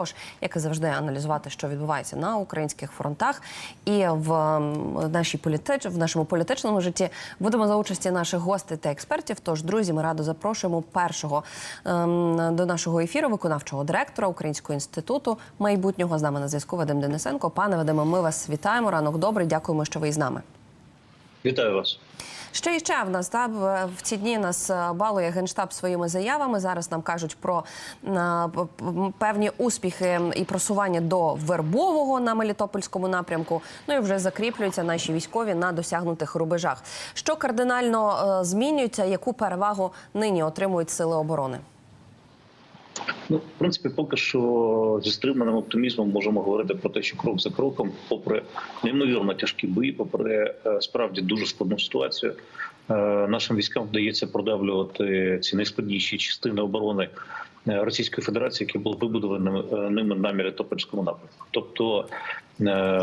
Тож, як і завжди, аналізувати, що відбувається на українських фронтах, і в нашій політич... в нашому політичному житті будемо за участі наших гостей та експертів. Тож, друзі, ми радо запрошуємо першого ем, до нашого ефіру виконавчого директора Українського інституту майбутнього з нами на зв'язку Вадим Денисенко. Пане Вадиме, ми вас вітаємо. Ранок добрий. Дякуємо, що ви із нами. Вітаю вас. Ще і ще в нас та в- ці дні нас е, балує генштаб своїми заявами. Зараз нам кажуть про е, п- п- певні успіхи і просування до вербового на Мелітопольському напрямку. Ну і вже закріплюються наші військові на досягнутих рубежах. Що кардинально е, змінюється? Яку перевагу нині отримують сили оборони? Ну, в принципі, поки що зі стриманим оптимізмом можемо говорити про те, що крок за кроком, попри неймовірно тяжкі бої, попри е, справді дуже складну ситуацію, е, нашим військам вдається продавлювати ці найскладніші частини оборони е, Російської Федерації, які були вибудовані ними на Мелітопольському напрямку. Тобто,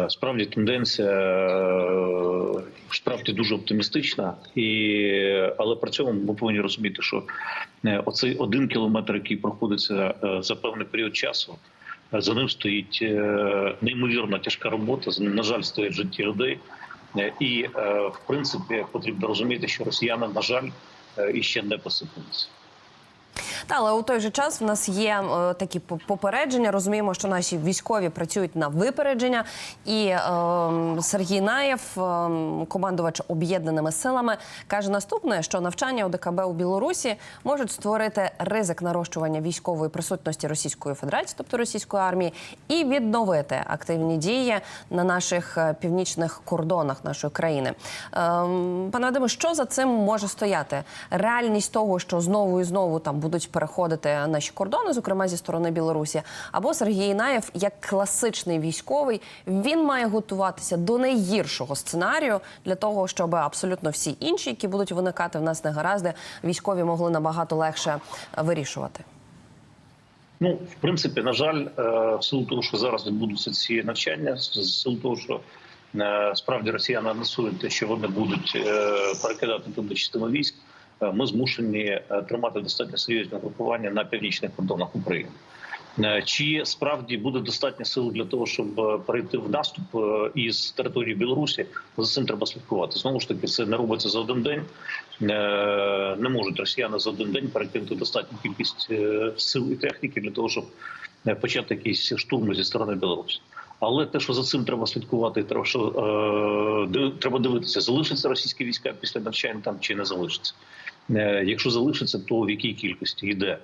справді тенденція е, справді дуже оптимістична, і але при цьому ми повинні розуміти, що е, оцей один кілометр, який проходиться е, за певний період часу, е, за ним стоїть е, неймовірно тяжка робота. на жаль, стоять житті людей. Е, І е, в принципі потрібно розуміти, що росіяни, на жаль, е, іще не посипалися. Та але у той же час в нас є е, такі по- попередження. Розуміємо, що наші військові працюють на випередження. І е, Сергій Наєв, е, командувач об'єднаними силами, каже наступне: що навчання ОДКБ у Білорусі можуть створити ризик нарощування військової присутності Російської Федерації, тобто російської армії, і відновити активні дії на наших е, північних кордонах нашої країни. Е, пане Вадиме, що за цим може стояти? Реальність того, що знову і знову там будуть переходити наші кордони, зокрема зі сторони Білорусі, або Сергій Наєв, як класичний військовий, він має готуватися до найгіршого сценарію для того, щоб абсолютно всі інші, які будуть виникати в нас негаразди, військові могли набагато легше вирішувати. Ну, в принципі, на жаль, е, в силу того, що зараз відбудуться ці навчання, з силу того, що е, справді росіяни анонсують те, що вони будуть е, перекидати туди частину військ, ми змушені е, тримати достатньо серйозне групування на північних кордонах України. Е, Чи справді буде достатньо сил для того, щоб е, перейти в наступ е, із території Білорусі? За цим треба слідкувати. Знову ж таки, це не робиться за один день. Е, Не можуть росіяни за один день перекинути достатню кількість е, сил і техніки для того, щоб е, почати якісь штурми зі сторони Білорусі. Але те, що за цим треба слідкувати, треба що е, треба дивитися, залишаться російські війська після навчання там чи не залишаться. Е, Якщо залишиться, то в якій кількості йде.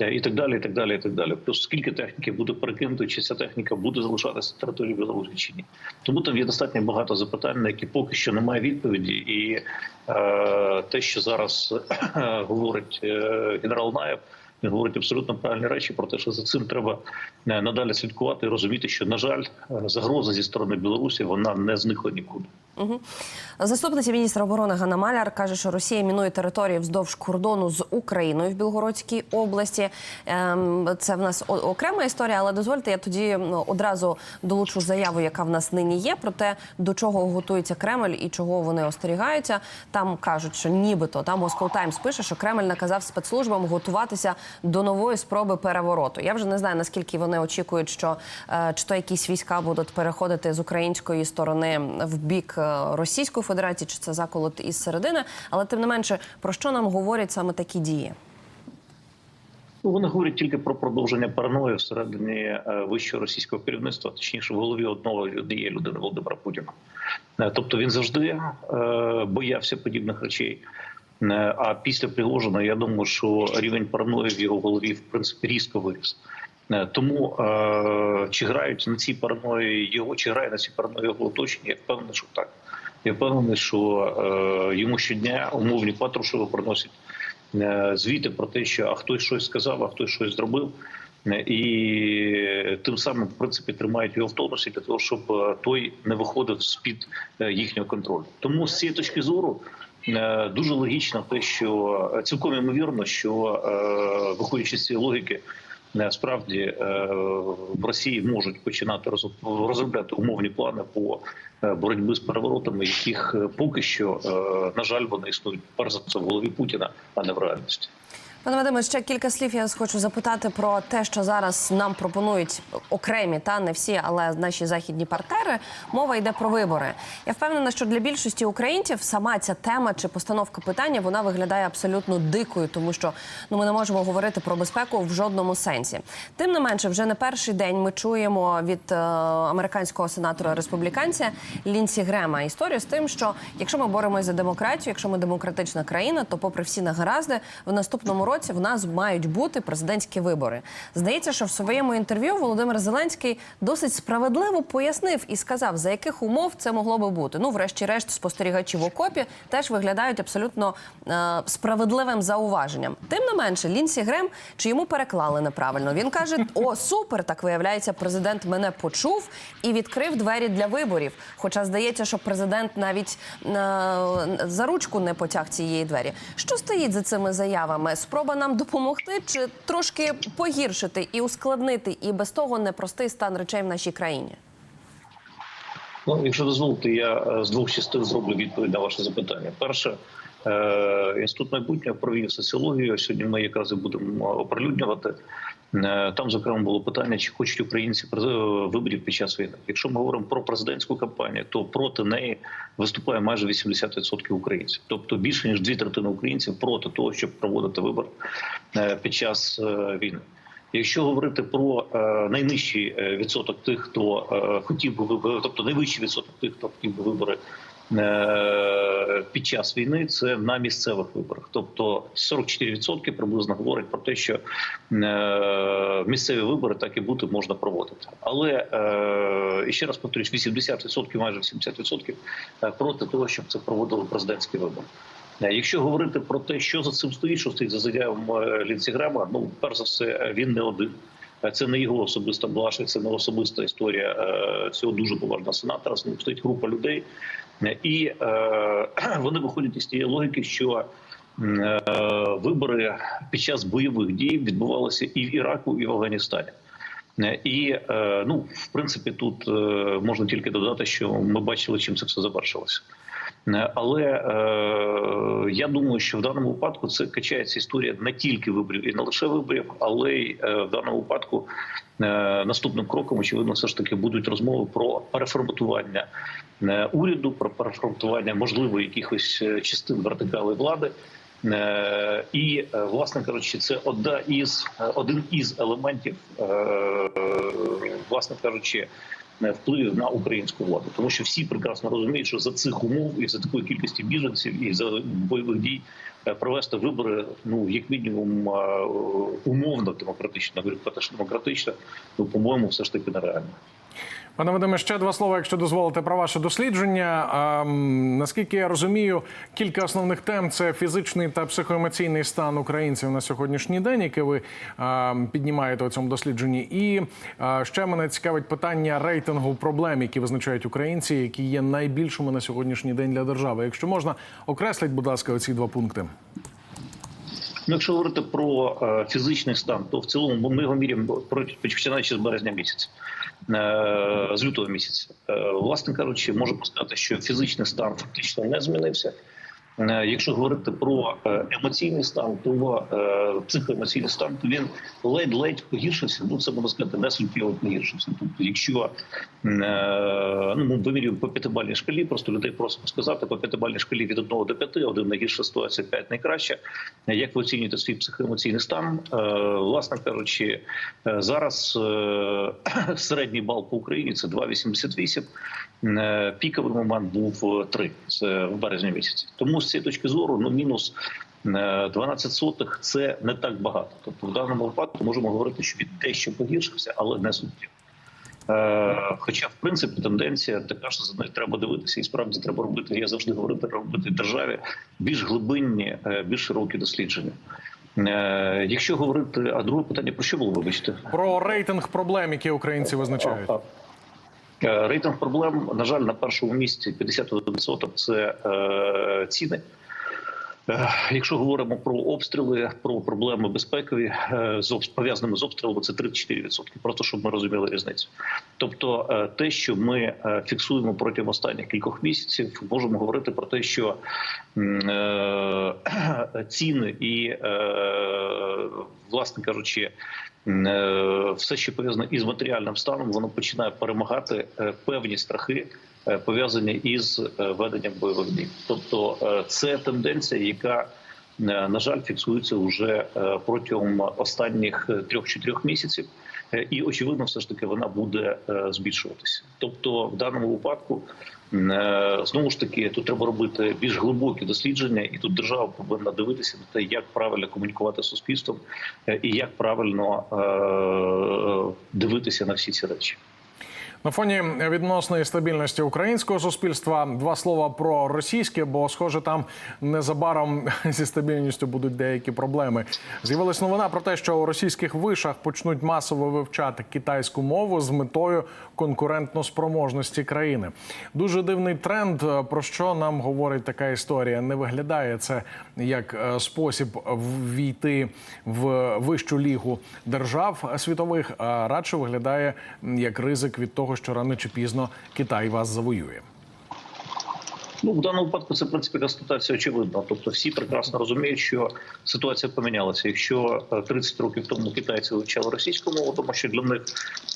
Е, І так далі, і так далі, і так далі. Плюс скільки техніки буде перекинуто, чи ця техніка буде залишатися на території Білорусі чи ні. Тому там є достатньо багато запитань, на які поки що немає відповіді. І е, те, що зараз говорить е, генерал Наєв, він говорить абсолютно правильні речі про те, що за цим треба е, надалі слідкувати і розуміти, що на жаль, е, загроза зі сторони Білорусі вона не зникла нікуди. Угу. Заступниця міністра оборони Ганна Маляр каже, що Росія мінує території вздовж кордону з Україною в Білгородській області. Ем, Це в нас окрема історія, але дозвольте, я тоді одразу долучу заяву, яка в нас нині є, про те, до чого готується Кремль і чого вони остерігаються. Там кажуть, що нібито там Moscow Times пише, що Кремль наказав спецслужбам готуватися до нової спроби перевороту. Я вже не знаю наскільки вони очікують, що е, чи то якісь війська будуть переходити з української сторони в бік Російської Федерації, чи це заколот із середини. Але тим не менше, про що нам говорять саме такі дії? Ну, вони говорять тільки про продовження параної всередині е, вищого російського керівництва, точніше в голові одного однієї людини Володимира Путіна. Е, Тобто він завжди е, боявся подібних речей. Е, А після Пригожина, я думаю, що рівень параної в його голові в принципі різко виріс. Е, Тому е, чи грають на цій параної його, чи грає на цій параної його оточення, я впевнений, що так. Я впевнений, що е, йому щодня умовні Патрушеви приносять звіти про те, що а хтось щось сказав, а хтось щось зробив. І тим самим, в принципі, тримають його в тонусі для того, щоб той не виходив з під їхнього контролю. Тому з цієї точки зору дуже логічно те, що цілком ймовірно, що виходячи з цієї логіки, справді е, в Росії можуть починати роз- розробляти умовні плани по е, боротьбі з переворотами, яких е, поки що, е, на жаль, вони існують перш за все в голові Путіна, а не в реальності. Пане Вадиме, ще кілька слів. Я хочу запитати про те, що зараз нам пропонують окремі, та не всі, але наші західні партнери. Мова йде про вибори. Я впевнена, що для більшості українців сама ця тема чи постановка питання вона виглядає абсолютно дикою, тому що ну ми не можемо говорити про безпеку в жодному сенсі. Тим не менше, вже не перший день ми чуємо від е, американського сенатора республіканця Лінсі Грема історію з тим, що якщо ми боремося за демократію, якщо ми демократична країна, то попри всі негаразди, в наступному році в нас мають бути президентські вибори. Здається, що в своєму інтерв'ю Володимир Зеленський досить справедливо пояснив і сказав, за яких умов це могло би бути. Ну, врешті-решт, спостерігачі в окопі теж виглядають абсолютно е, справедливим зауваженням. Тим не менше, Лінсі Грем чи йому переклали неправильно. Він каже: О, супер! Так виявляється, президент мене почув і відкрив двері для виборів. Хоча здається, що президент навіть е, за ручку не потяг цієї двері. Що стоїть за цими заявами? Спроба нам допомогти чи трошки погіршити і ускладнити, і без того непростий стан речей в нашій країні? Ну, якщо дозволите, я е, з двох частин зроблю відповідь на ваше запитання. Перше, е, інститут майбутнього провів соціологію. Сьогодні ми якраз будемо оприлюднювати. Е, Там, зокрема, було питання, чи хочуть українці през- виборів під час війни. Якщо ми говоримо про президентську кампанію, то проти неї виступає майже 80% українців, тобто більше ніж дві третини українців проти того, щоб проводити вибори е, під час е, війни. Якщо говорити про е, найнижчий е, відсоток тих, хто е, хотів би вибори, тобто найвищий відсоток тих, хто хотів би вибори е, під час війни, це на місцевих виборах. Тобто 44% приблизно говорять про те, що е, місцеві вибори так і бути можна проводити. Але е, і ще раз повторюсь, 80%, майже 70% е, проти того, щоб це проводили президентські вибори. Якщо говорити про те, що за цим стоїть, що стоїть за заявом е, ну перш за все, він не один. Це не його особиста блажка, це не особиста історія цього дуже поважного сенатора. З ним стоїть група людей, і е, вони виходять із тієї логіки, що е, вибори під час бойових дій відбувалися і в Іраку, і в Афганістані. Е, І е, ну, в принципі, тут е, можна тільки додати, що ми бачили, чим це все завершилося. Е, Але е, я думаю, що в даному випадку це качається історія не тільки виборів і не лише виборів, але й е, в даному випадку е, наступним кроком, очевидно, все ж таки будуть розмови про переформатування е, уряду, про переформатування можливо якихось е, частин вертикали влади. Е, І, власне кажучи, це одна із один із елементів, власне кажучи, е, впливів на українську владу, тому що всі прекрасно розуміють, що за цих умов і за такої кількості біженців і за бойових дій провести вибори, ну як мінімум е, умовно демократично, говорю демократично, ну по-моєму, все ж таки нереально. Пане Вадиме, ще два слова, якщо дозволите про ваше дослідження. А, наскільки я розумію, кілька основних тем це фізичний та психоемоційний стан українців на сьогоднішній день, яке ви а, піднімаєте у цьому дослідженні. І а, ще мене цікавить питання рейтингу проблем, які визначають українці, які є найбільшими на сьогоднішній день для держави. Якщо можна, окресліть, будь ласка, оці два пункти. Ну, якщо говорити про е, фізичний стан, то в цілому ми його міряємо починаючи з березня місяця, е, з лютого місяця. Е, власне кажучи, можу сказати, що фізичний стан фактично не змінився. Е, Якщо говорити про е, емоційний стан, то е, психоемоційний стан, то він ледь-ледь погіршився. Ну це можна сказати, не суттєво погіршився. Тобто, якщо ну ми вимірюємо по п'ятибальній шкалі, просто людей просимо сказати по п'ятибальній шкалі від 1 до 5, один найгірша ситуація, 5 найкраща. Як ви оцінюєте свій психоемоційний стан? Власне кажучи, зараз середній бал по Україні це 2,88. Е, Піковий момент був е, 3, це в березні місяці. Тому з цієї точки зору, ну мінус е, 12 сотих це не так багато. Тобто, в даному випадку можемо говорити, що він дещо погіршився, але не суттєво. Е, Хоча, в принципі, тенденція така, що за нею треба дивитися, і справді треба робити. Я завжди говорю, треба робити державі більш глибинні, е, більш широкі дослідження. Е, Якщо говорити, а друге питання про що було, вибачте? Про рейтинг проблем, які українці визначають. Е, Рейтинг проблем, на жаль, на першому місці 51% – це е, ціни. Е, Якщо говоримо про обстріли, про проблеми безпекові е, з пов'язаними з обстрілами, це 34%. Просто щоб ми розуміли різницю. Тобто, те, що ми фіксуємо протягом останніх кількох місяців, можемо говорити про те, що ціни і, власне кажучи, все, що пов'язане із матеріальним станом, воно починає перемагати е, певні страхи е, пов'язані із е, веденням бойових дій. Тобто е, це тенденція, яка е, на жаль фіксується вже е, протягом останніх е, трьох-чотирьох місяців, Е, і очевидно, все ж таки вона буде е, збільшуватися. Тобто, в даному випадку е, знову ж таки тут треба робити більш глибокі дослідження, і тут держава повинна дивитися на те, як правильно комунікувати з суспільством е, і як правильно е, дивитися на всі ці речі. На фоні відносної стабільності українського суспільства два слова про російське, бо схоже, там незабаром зі стабільністю будуть деякі проблеми. З'явилась новина про те, що у російських вишах почнуть масово вивчати китайську мову з метою конкурентноспроможності країни. Дуже дивний тренд. Про що нам говорить така історія? Не виглядає це як е, спосіб ввійти в вищу лігу держав світових, а радше виглядає як ризик від того, що рано чи пізно Китай вас завоює. Ну, в даному випадку це в принципі констатація очевидна. Тобто, всі прекрасно розуміють, що ситуація помінялася. Якщо е, 30 років тому китайці вивчали російську мову, тому що для них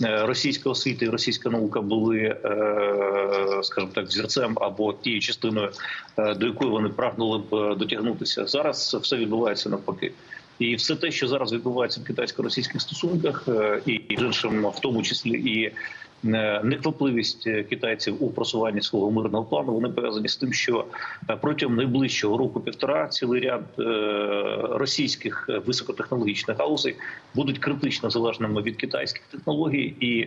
е, російська освіта і російська наука були, е, скажімо так, взірцем або тією частиною, е, до якої вони прагнули б е, дотягнутися. Зараз все відбувається навпаки. І все те, що зараз відбувається в китайсько-російських стосунках, е, і іншим, в тому числі і е, неквапливість е, китайців у просуванні свого мирного плану, вони пов'язані з тим, що е, протягом найближчого року півтора цілий ряд е, російських е, високотехнологічних галузей будуть критично залежними від китайських технологій і.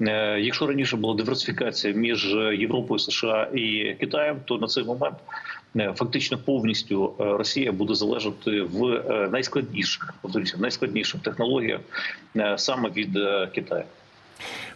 е, Якщо раніше була диверсифікація між Європою, США і Китаєм, то на цей момент е, фактично повністю е, Росія буде залежати в е, найскладніших, повторюся, найскладніших технологіях е, саме від е, Китаю.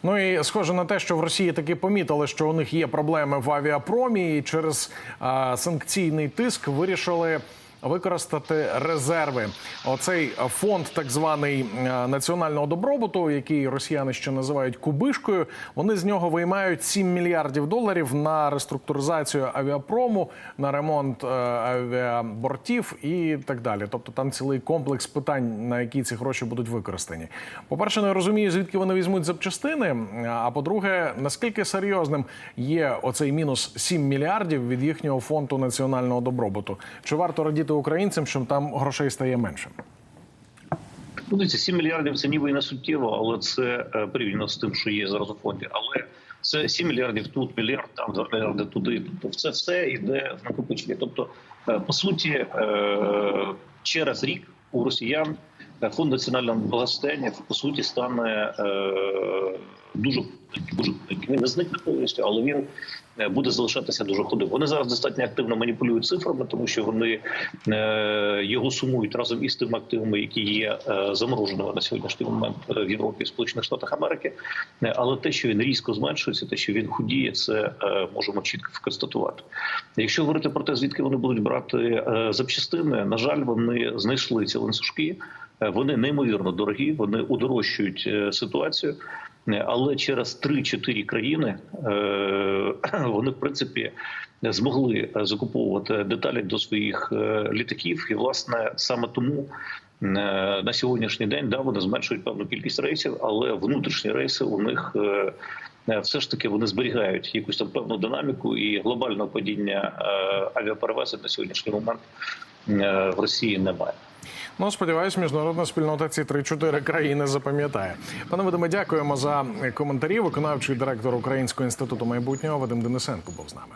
Ну і схоже на те, що в Росії таки помітили, що у них є проблеми в авіапромі, і через а, санкційний тиск вирішили. Використати резерви, оцей фонд, так званий е, національного добробуту, який росіяни ще називають кубишкою. Вони з нього виймають 7 мільярдів доларів на реструктуризацію авіапрому, на ремонт е, авіабортів і так далі. Тобто там цілий комплекс питань, на які ці гроші будуть використані. По перше, не розумію, звідки вони візьмуть запчастини. А по-друге, наскільки серйозним є оцей мінус 7 мільярдів від їхнього фонду національного добробуту? Чи варто радіти українцям, що там грошей стає менше? Ну, дивіться, 7 мільярдів це ніби і не суттєво, але це е, порівняно з тим, що є зараз у фонді. Але це 7 мільярдів тут, мільярд там, 2 мільярди туди. Тобто це все йде в накопичення. Тобто, е, по суті, е, через рік у росіян фонд національного благосостояння по суті стане е, дуже дуже він не зникне повністю, але він е, буде залишатися дуже худим. Вони зараз достатньо активно маніпулюють цифрами, тому що вони е, його сумують разом із тими активами, які є замороженими на сьогоднішній момент в Європі і Сполучених Штатах Америки. Але те, що він різко зменшується, те, що він худіє, це можемо чітко констатувати. Якщо говорити про те, звідки вони будуть брати запчастини, на жаль, вони знайшли ці ланцюжки. Е, Вони неймовірно дорогі, вони удорожчують е, ситуацію. Е, Але через 3-4 країни вони в принципі змогли закуповувати деталі до своїх літаків, і власне саме тому на сьогоднішній день да вони зменшують певну кількість рейсів, але внутрішні рейси у них все ж таки вони зберігають якусь там певну динаміку і глобального падіння авіаперевезень на сьогоднішній момент в Росії немає. Ну, сподіваюсь, міжнародна спільнота ці 3-4 країни запам'ятає. Пане Вадиме, дякуємо за коментарі. Виконавчий директор Українського інституту майбутнього Вадим Денисенко був з нами.